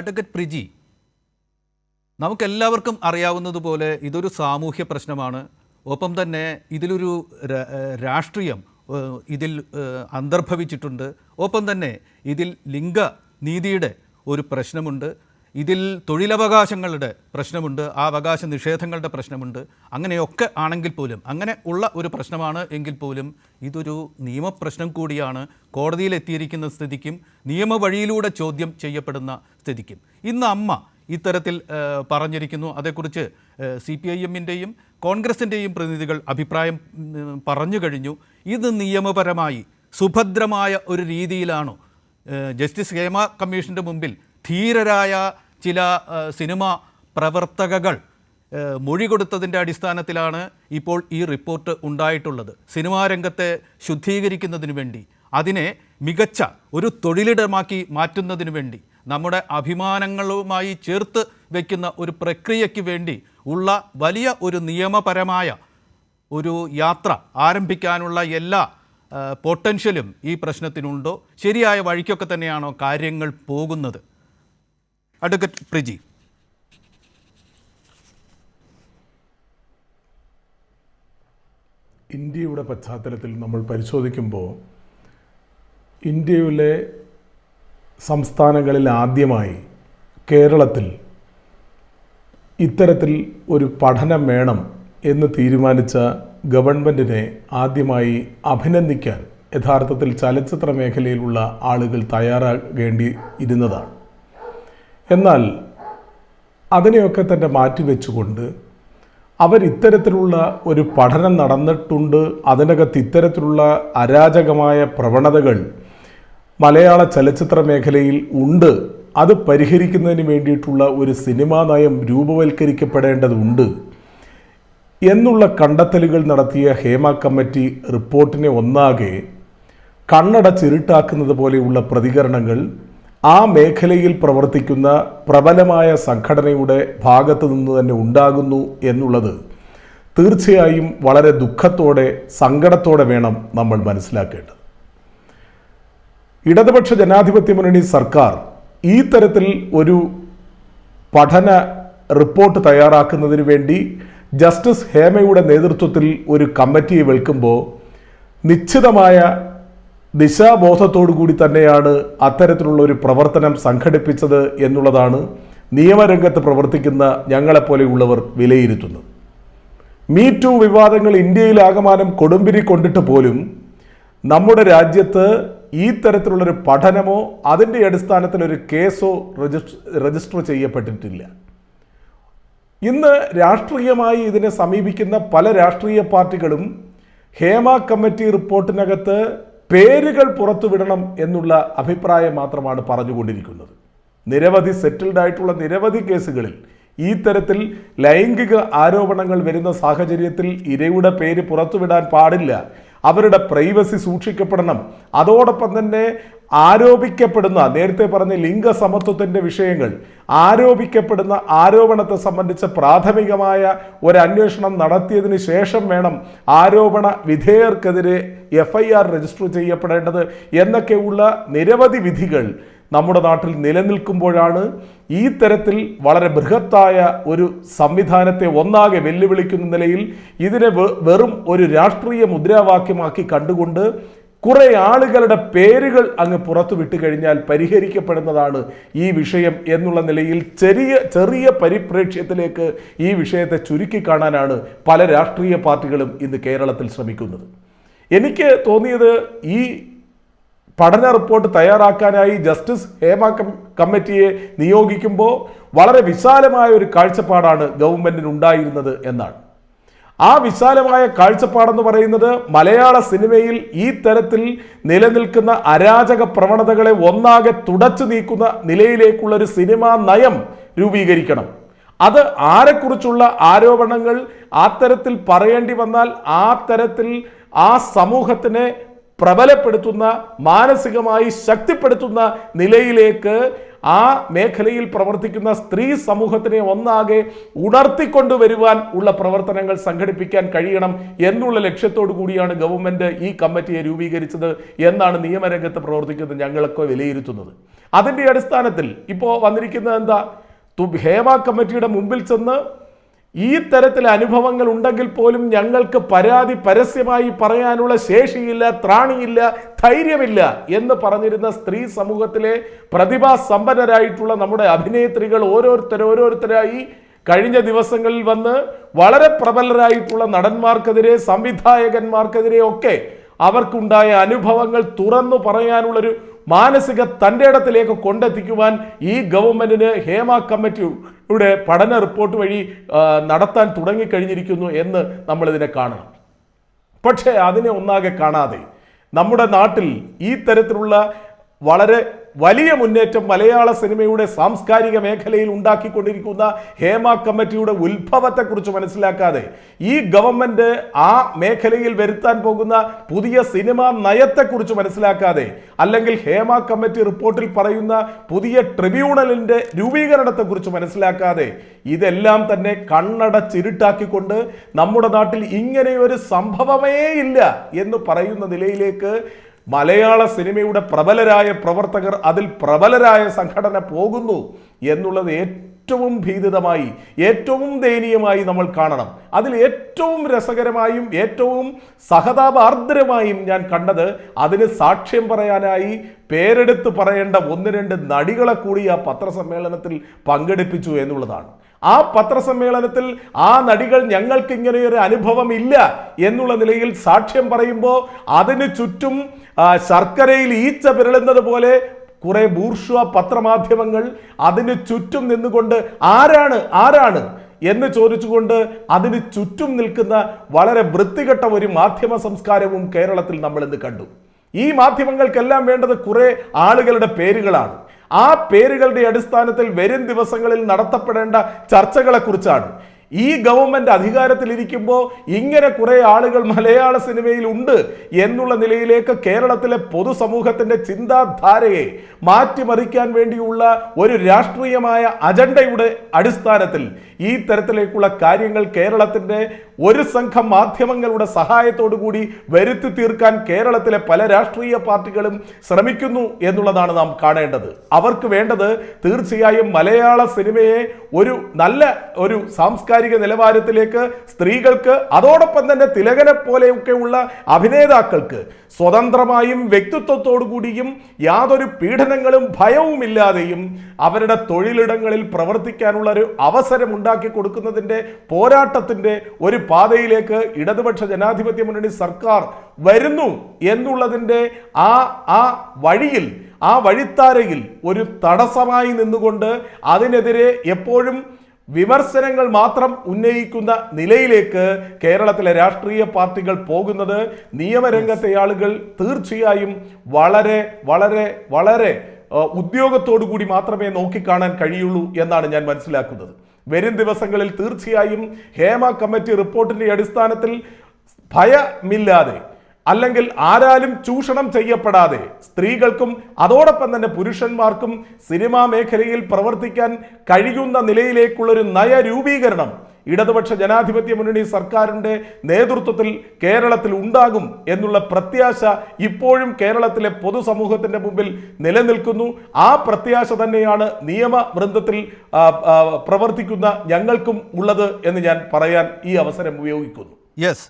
Advocate Priji നമുക്കെല്ലാവർക്കും അറിയാവുന്നതുപോലെ ഇതൊരു സാമൂഹ്യ പ്രശ്നമാണ്. ഒപ്പം തന്നെ ഇതിലൊരു രാഷ്ട്രീയം ഇതിൽ അന്തർഭവിച്ചിട്ടുണ്ട്. ഒപ്പം തന്നെ ഇതിൽ ലിംഗ നീതിയുടെ ഒരു പ്രശ്നമുണ്ട്. ഇതിൽ തൊഴിലവകാശങ്ങളുടെ പ്രശ്നമുണ്ട് ആ അവകാശ നിഷേധങ്ങളുടെ പ്രശ്നമുണ്ട്. അങ്ങനെയൊക്കെ ആണെങ്കിൽ പോലും അങ്ങനെ ഉള്ള ഒരു പ്രശ്നമാണ് എങ്കിൽ പോലും ഇതൊരു നിയമപ്രശ്നം കൂടിയാണ്. കോടതിയിലെത്തിയിരിക്കുന്ന സ്ഥിതിക്കും നിയമവഴിയിലൂടെ ചോദ്യം ചെയ്യപ്പെടുന്ന സ്ഥിതിക്കും. ഇന്ന് അമ്മ ഇത്തരത്തിൽ പറഞ്ഞിരിക്കുന്നു. അതേക്കുറിച്ച് സി പി ഐ എമ്മിന്റെയും കോൺഗ്രസിന്റെയും പ്രതിനിധികൾ അഭിപ്രായം പറഞ്ഞു കഴിഞ്ഞു. ഇത് നിയമപരമായി സുഭദ്രമായ ഒരു രീതിയിലാണോ? ജസ്റ്റിസ് ഹേമ കമ്മീഷന്റെ മുമ്പിൽ ധീരരായ ചില സിനിമ പ്രവർത്തകകൾ മൊഴി കൊടുത്തതിന്റെ അടിസ്ഥാനത്തിലാണ് ഇപ്പോൾ ഈ റിപ്പോർട്ട് ഉണ്ടായിട്ടുള്ളത്. സിനിമാ രംഗത്തെ ശുദ്ധീകരിക്കുന്നതിന് വേണ്ടി അതിനെ മികച്ച ഒരു തൊഴിലിടമാക്കി മാറ്റുന്നതിന് വേണ്ടി നമ്മുടെ അഭിമാനങ്ങളുമായി ചേർത്ത് വയ്ക്കുന്ന ഒരു പ്രക്രിയയ്ക്ക് വേണ്ടി ഉള്ള വലിയ ഒരു നിയമപരമായ ഒരു യാത്ര ആരംഭിക്കാനുള്ള എല്ലാ പൊട്ടൻഷ്യലും ഈ പ്രശ്നത്തിനുണ്ടോ? ശരിയായ വഴിക്കൊക്കെ തന്നെയാണോ കാര്യങ്ങൾ പോകുന്നത്? അഡ്വക്കറ്റ് പ്രിജി. ഇന്ത്യയുടെ പശ്ചാത്തലത്തിൽ നമ്മൾ പരിശോധിക്കുമ്പോൾ ഇന്ത്യയിലെ സംസ്ഥാനങ്ങളിൽ ആദ്യമായി കേരളത്തിൽ ഇത്തരത്തിൽ ഒരു പഠനം വേണം എന്ന് തീരുമാനിച്ച ഗവൺമെന്റിനെ ആദ്യമായി അഭിനന്ദിക്കാൻ യഥാർത്ഥത്തിൽ ചലച്ചിത്ര മേഖലയിലുള്ള ആളുകൾ തയ്യാറാകേണ്ടി ഇരുന്നതാണ് എന്നാൽ അതിനെയൊക്കെ തന്നെ മാറ്റിവെച്ചുകൊണ്ട് അവർ ഇത്തരത്തിലുള്ള ഒരു പഠനം നടന്നിട്ടുണ്ട്. അതിനകത്ത് ഇത്തരത്തിലുള്ള അരാജകമായ പ്രവണതകൾ മലയാള ചലച്ചിത്ര മേഖലയിൽ ഉണ്ട്. അത് പരിഹരിക്കുന്നതിന് വേണ്ടിയിട്ടുള്ള ഒരു സിനിമാ നയം രൂപവൽക്കരിക്കപ്പെടേണ്ടതുണ്ട് എന്നുള്ള കണ്ടെത്തലുകൾ നടത്തിയ ഹേമ കമ്മിറ്റി റിപ്പോർട്ടിനെ ഒന്നാകെ കണ്ണടച്ചിരുട്ടാക്കുന്നത് പോലെയുള്ള പ്രതികരണങ്ങൾ ആ മേഖലയിൽ പ്രവർത്തിക്കുന്ന പ്രബലമായ സംഘടനയുടെ ഭാഗത്തു നിന്ന് തന്നെ ഉണ്ടാകുന്നു എന്നുള്ളത് തീർച്ചയായും വളരെ ദുഃഖത്തോടെ സങ്കടത്തോടെ വേണം നമ്മൾ മനസ്സിലാക്കേണ്ടത്. ഇടതുപക്ഷ ജനാധിപത്യ മുന്നണി സർക്കാർ ഈ തരത്തിൽ ഒരു പഠന റിപ്പോർട്ട് തയ്യാറാക്കുന്നതിന് വേണ്ടി ജസ്റ്റിസ് ഹേമയുടെ നേതൃത്വത്തിൽ ഒരു കമ്മിറ്റിയെ വെൽക്കുമ്പോൾ നിശ്ചിതമായ ദിശാബോധത്തോടു കൂടി തന്നെയാണ് അത്തരത്തിലുള്ള ഒരു പ്രവർത്തനം സംഘടിപ്പിച്ചത് എന്നുള്ളതാണ് നിയമരംഗത്ത് പ്രവർത്തിക്കുന്ന ഞങ്ങളെപ്പോലെയുള്ളവർ വിലയിരുത്തുന്നത്. മീ ടു വിവാദങ്ങൾ ഇന്ത്യയിൽ ഇന്ത്യയിലാകമാനം കൊടുമ്പിരി കൊണ്ടിട്ട് പോലും നമ്മുടെ രാജ്യത്ത് ഈ തരത്തിലുള്ളൊരു പഠനമോ അതിന്റെ അടിസ്ഥാനത്തിൽ ഒരു കേസോ രജിസ്റ്റർ രജിസ്റ്റർ ചെയ്യപ്പെട്ടിട്ടില്ല. ഇന്ന് രാഷ്ട്രീയമായി ഇതിനെ സമീപിക്കുന്ന പല രാഷ്ട്രീയ പാർട്ടികളും ഹേമ കമ്മിറ്റി റിപ്പോർട്ടിനകത്ത് പേരുകൾ പുറത്തുവിടണം എന്നുള്ള അഭിപ്രായം മാത്രമാണ് പറഞ്ഞുകൊണ്ടിരിക്കുന്നത്. നിരവധി സെറ്റിൽഡ് ആയിട്ടുള്ള നിരവധി കേസുകളിൽ ഈ തരത്തിൽ ലൈംഗിക ആരോപണങ്ങൾ വരുന്ന സാഹചര്യത്തിൽ ഇരയുടെ പേര് പുറത്തുവിടാൻ പാടില്ല അവരുടെ പ്രൈവസി സൂക്ഷിക്കപ്പെടണം. അതോടൊപ്പം തന്നെ ആരോപിക്കപ്പെടുന്ന നേരത്തെ പറഞ്ഞ ലിംഗസമത്വത്തിന്റെ വിഷയങ്ങൾ ആരോപിക്കപ്പെടുന്ന ആരോപണത്തെ സംബന്ധിച്ച് പ്രാഥമികമായ ഒരു അന്വേഷണം നടത്തിയതിന് ശേഷം വേണം ആരോപണ വിധേയർക്കെതിരെ എഫ് ഐ ആർ രജിസ്റ്റർ ചെയ്യപ്പെടേണ്ടത്. എന്നൊക്കെയുള്ള നിരവധി വിധികൾ നമ്മുടെ നാട്ടിൽ നിലനിൽക്കുമ്പോഴാണ് ഈ തരത്തിൽ വളരെ ബൃഹത്തായ ഒരു സംവിധാനത്തെ ഒന്നാകെ വെല്ലുവിളിക്കുന്ന നിലയിൽ ഇതിനെ വെറും ഒരു രാഷ്ട്രീയ മുദ്രാവാക്യമാക്കി കണ്ടുകൊണ്ട് കുറെ ആളുകളുടെ പേരുകൾ അങ്ങ് പുറത്തു വിട്ടു കഴിഞ്ഞാൽ പരിഹരിക്കപ്പെടുന്നതാണ് ഈ വിഷയം എന്നുള്ള നിലയിൽ ചെറിയ ചെറിയ പരിപ്രേക്ഷ്യത്തിലേക്ക് ഈ വിഷയത്തെ ചുരുക്കി കാണാനാണ് പല രാഷ്ട്രീയ പാർട്ടികളും ഇന്ന് കേരളത്തിൽ ശ്രമിക്കുന്നത്. എനിക്ക് തോന്നിയത് ഈ പഠന റിപ്പോർട്ട് തയ്യാറാക്കാനായി ജസ്റ്റിസ് ഹേമ കമ്മിറ്റിയെ നിയോഗിക്കുമ്പോൾ വളരെ വിശാലമായ ഒരു കാഴ്ചപ്പാടാണ് ഗവൺമെന്റിന് ഉണ്ടായിരുന്നത് എന്നാണ്. ആ വിശാലമായ കാഴ്ചപ്പാടെന്ന് പറയുന്നത് മലയാള സിനിമയിൽ ഈ തരത്തിൽ നിലനിൽക്കുന്ന അരാജക പ്രവണതകളെ ഒന്നാകെ തുടച്ചു നീക്കുന്ന നിലയിലേക്കുള്ള ഒരു സിനിമാ നയം രൂപീകരിക്കണം. അത് ആരെക്കുറിച്ചുള്ള ആരോപണങ്ങൾ ആ തരത്തിൽ പറയേണ്ടി വന്നാൽ ആ തരത്തിൽ ആ സമൂഹത്തിനെ പ്രബലപ്പെടുത്തുന്ന മാനസികമായി ശക്തിപ്പെടുത്തുന്ന നിലയിലേക്ക് ആ മേഖലയിൽ പ്രവർത്തിക്കുന്ന സ്ത്രീ സമൂഹത്തിനെ ഒന്നാകെ ഉണർത്തിക്കൊണ്ടുവരുവാൻ ഉള്ള പ്രവർത്തനങ്ങൾ സംഘടിപ്പിക്കാൻ കഴിയണം എന്നുള്ള ലക്ഷ്യത്തോടു കൂടിയാണ് ഗവൺമെന്റ് ഈ കമ്മിറ്റിയെ രൂപീകരിച്ചത് എന്നാണ് നിയമരംഗത്ത് പ്രവർത്തിക്കുന്നത് ഞങ്ങളൊക്കെ വിലയിരുത്തുന്നത്. അതിന്റെ അടിസ്ഥാനത്തിൽ ഇപ്പോൾ വന്നിരിക്കുന്നത് എന്താ? ഹേമ കമ്മിറ്റിയുടെ മുമ്പിൽ ചെന്ന് ഈ തരത്തിൽ അനുഭവങ്ങൾ ഉണ്ടെങ്കിൽ പോലും ഞങ്ങൾക്ക് പരാതി പരസ്യമായി പറയാനുള്ള ശേഷിയില്ല ത്രാണിയില്ല ധൈര്യമില്ല എന്ന് പറഞ്ഞിരുന്ന സ്ത്രീ സമൂഹത്തിലെ പ്രതിഭാസമ്പന്നരായിട്ടുള്ള നമ്മുടെ അഭിനേത്രികൾ ഓരോരുത്തർ ഓരോരുത്തരായി കഴിഞ്ഞ ദിവസങ്ങളിൽ വന്ന് വളരെ പ്രബലരായിട്ടുള്ള നടന്മാർക്കെതിരെ സംവിധായകന്മാർക്കെതിരെ ഒക്കെ അവർക്കുണ്ടായ അനുഭവങ്ങൾ തുറന്നു പറയാനുള്ളൊരു മാനസിക തന്റെ ഇടത്തിലേക്ക് കൊണ്ടെത്തിക്കുവാൻ ഈ ഗവൺമെന്റിന് ഹേമ കമ്മിറ്റിയുടെ പഠന റിപ്പോർട്ട് വഴി നടത്താൻ തുടങ്ങിക്കഴിഞ്ഞിരിക്കുന്നു എന്ന് നമ്മളിതിനെ കാണണം. പക്ഷേ അതിനെ ഒന്നാകെ കാണാതെ നമ്മുടെ നാട്ടിൽ ഈ തരത്തിലുള്ള വളരെ വലിയ മുന്നേറ്റം മലയാള സിനിമയുടെ സാംസ്കാരിക മേഖലയിൽ ഉണ്ടാക്കിക്കൊണ്ടിരിക്കുന്ന ഹേമ കമ്മിറ്റിയുടെ ഉത്ഭവത്തെക്കുറിച്ച് മനസ്സിലാക്കാതെ ഈ ഗവൺമെന്റ് ആ മേഖലയിൽ വരുത്താൻ പോകുന്ന പുതിയ സിനിമാ നയത്തെക്കുറിച്ച് മനസ്സിലാക്കാതെ അല്ലെങ്കിൽ ഹേമ കമ്മിറ്റി റിപ്പോർട്ടിൽ പറയുന്ന പുതിയ ട്രിബ്യൂണലിന്റെ രൂപീകരണത്തെക്കുറിച്ച് മനസ്സിലാക്കാതെ ഇതെല്ലാം തന്നെ കണ്ണടച്ചിരുട്ടാക്കിക്കൊണ്ട് നമ്മുടെ നാട്ടിൽ ഇങ്ങനെയൊരു സംഭവമേ ഇല്ല എന്ന് പറയുന്ന നിലയിലേക്ക് മലയാള സിനിമയുടെ പ്രബലരായ പ്രവർത്തകർ അതിൽ പ്രബലരായ സംഘടന പോകുന്നു എന്നുള്ളത് ഏറ്റവും ഭീതിതമായി ഏറ്റവും ദയനീയമായി നമ്മൾ കാണണം. അതിൽ ഏറ്റവും രസകരമായും ഏറ്റവും സഹതാപാർദ്രമായും ഞാൻ കണ്ടത് അതിന് സാക്ഷ്യം പറയാനായി പേരെടുത്ത് പറയേണ്ട ഒന്ന് രണ്ട് നടികളെ കൂടി ആ പത്രസമ്മേളനത്തിൽ പങ്കെടുപ്പിച്ചു എന്നുള്ളതാണ്. ആ പത്രസമ്മേളനത്തിൽ ആ നടികൾ ഞങ്ങൾക്ക് ഇങ്ങനെയൊരു അനുഭവം ഇല്ല എന്നുള്ള നിലയിൽ സാക്ഷ്യം പറയുമ്പോൾ അതിന് ചുറ്റും ശർക്കരയിൽ ഈച്ച പിരളുന്നത് പോലെ കുറെ ബൂർഷ്വ പത്രമാധ്യമങ്ങൾ അതിന് ചുറ്റും നിന്നുകൊണ്ട് ആരാണ് ആരാണ് എന്ന് ചോദിച്ചുകൊണ്ട് അതിന് ചുറ്റും നിൽക്കുന്ന വളരെ വൃത്തികെട്ട ഒരു മാധ്യമ സംസ്കാരവും കേരളത്തിൽ നമ്മൾ ഇന്ന് കണ്ടു. ഈ മാധ്യമങ്ങൾക്കെല്ലാം വേണ്ടത് കുറെ ആളുകളുടെ പേരുകളാണ്. ആ പേരുകളുടെ അടിസ്ഥാനത്തിൽ വരും ദിവസങ്ങളിൽ നടത്തപ്പെടേണ്ട ചർച്ചകളെക്കുറിച്ചാണ്. ഈ ഗവൺമെന്റ് അധികാരത്തിലിരിക്കുമ്പോൾ ഇങ്ങനെ കുറെ ആളുകൾ മലയാള സിനിമയിൽ ഉണ്ട് എന്നുള്ള നിലയിലേക്ക് കേരളത്തിലെ പൊതുസമൂഹത്തിന്റെ ചിന്താധാരയെ മാറ്റിമറിക്കാൻ വേണ്ടിയുള്ള ഒരു രാഷ്ട്രീയമായ അജണ്ടയുടെ അടിസ്ഥാനത്തിൽ ഈ തരത്തിലേക്കുള്ള കാര്യങ്ങൾ കേരളത്തിന്റെ ഒരു സംഘം മാധ്യമങ്ങളുടെ സഹായത്തോടു കൂടി വരുത്തി തീർക്കാൻ കേരളത്തിലെ പല രാഷ്ട്രീയ പാർട്ടികളും ശ്രമിക്കുന്നു എന്നുള്ളതാണ് നാം കാണേണ്ടത്. അവർക്ക് വേണ്ടത് തീർച്ചയായും മലയാള സിനിമയെ ഒരു നല്ല ഒരു സാംസ്കാരിക നിലവാരത്തിലേക്ക് സ്ത്രീകൾക്ക് അതോടൊപ്പം തന്നെ തിലകനെ പോലെയൊക്കെയുള്ള അഭിനേതാക്കൾക്ക് സ്വതന്ത്രമായും വ്യക്തിത്വത്തോടു കൂടിയും യാതൊരു പീഡനങ്ങളും ഭയവുമില്ലാതെയും അവരുടെ തൊഴിലിടങ്ങളിൽ പ്രവർത്തിക്കാനുള്ള ഒരു അവസരം ഉണ്ടാക്കി കൊടുക്കുന്നതിന്റെ പോരാട്ടത്തിന്റെ ഒരു പാതയിലേക്ക് ഇടതുപക്ഷ ജനാധിപത്യ മുന്നണി സർക്കാർ വരുന്നു എന്നുള്ളതിന്റെ ആ ആ വഴിയിൽ ആ വഴിത്താരയിൽ ഒരു തടസ്സമായി നിന്നുകൊണ്ട് അതിനെതിരെ എപ്പോഴും വിമർശനങ്ങൾ മാത്രം ഉന്നയിക്കുന്ന നിലയിലേക്ക് കേരളത്തിലെ രാഷ്ട്രീയ പാർട്ടികൾ പോകുന്നത് നിയമരംഗത്തെ ആളുകൾ തീർച്ചയായും വളരെ വളരെ വളരെ ഉദ്യോഗത്തോടു കൂടി മാത്രമേ നോക്കിക്കാണാൻ കഴിയുള്ളൂ എന്നാണ് ഞാൻ മനസ്സിലാക്കുന്നത്. വരും ദിവസങ്ങളിൽ തീർച്ചയായും ഹേമ കമ്മിറ്റി റിപ്പോർട്ടിന്റെ അടിസ്ഥാനത്തിൽ ഭയമില്ലാതെ അല്ലെങ്കിൽ ആരാലും ചൂഷണം ചെയ്യപ്പെടാതെ സ്ത്രീകൾക്കും അതോടൊപ്പം തന്നെ പുരുഷന്മാർക്കും സിനിമാ മേഖലയിൽ പ്രവർത്തിക്കാൻ കഴിയുന്ന നിലയിലേക്കുള്ളൊരു നയരൂപീകരണം ഇടതുപക്ഷ ജനാധിപത്യ മുന്നണി സർക്കാരിന്റെ നേതൃത്വത്തിൽ കേരളത്തിൽ ഉണ്ടാകും എന്നുള്ള പ്രത്യാശ ഇപ്പോഴും കേരളത്തിലെ പൊതുസമൂഹത്തിന്റെ മുമ്പിൽ നിലനിൽക്കുന്നു. ആ പ്രത്യാശ തന്നെയാണ് നിയമ വൃന്ദത്തിൽ പ്രവർത്തിക്കുന്ന ഞങ്ങൾക്കും ഉള്ളത് എന്ന് ഞാൻ പറയാൻ ഈ അവസരം ഉപയോഗിക്കുന്നു. യെസ്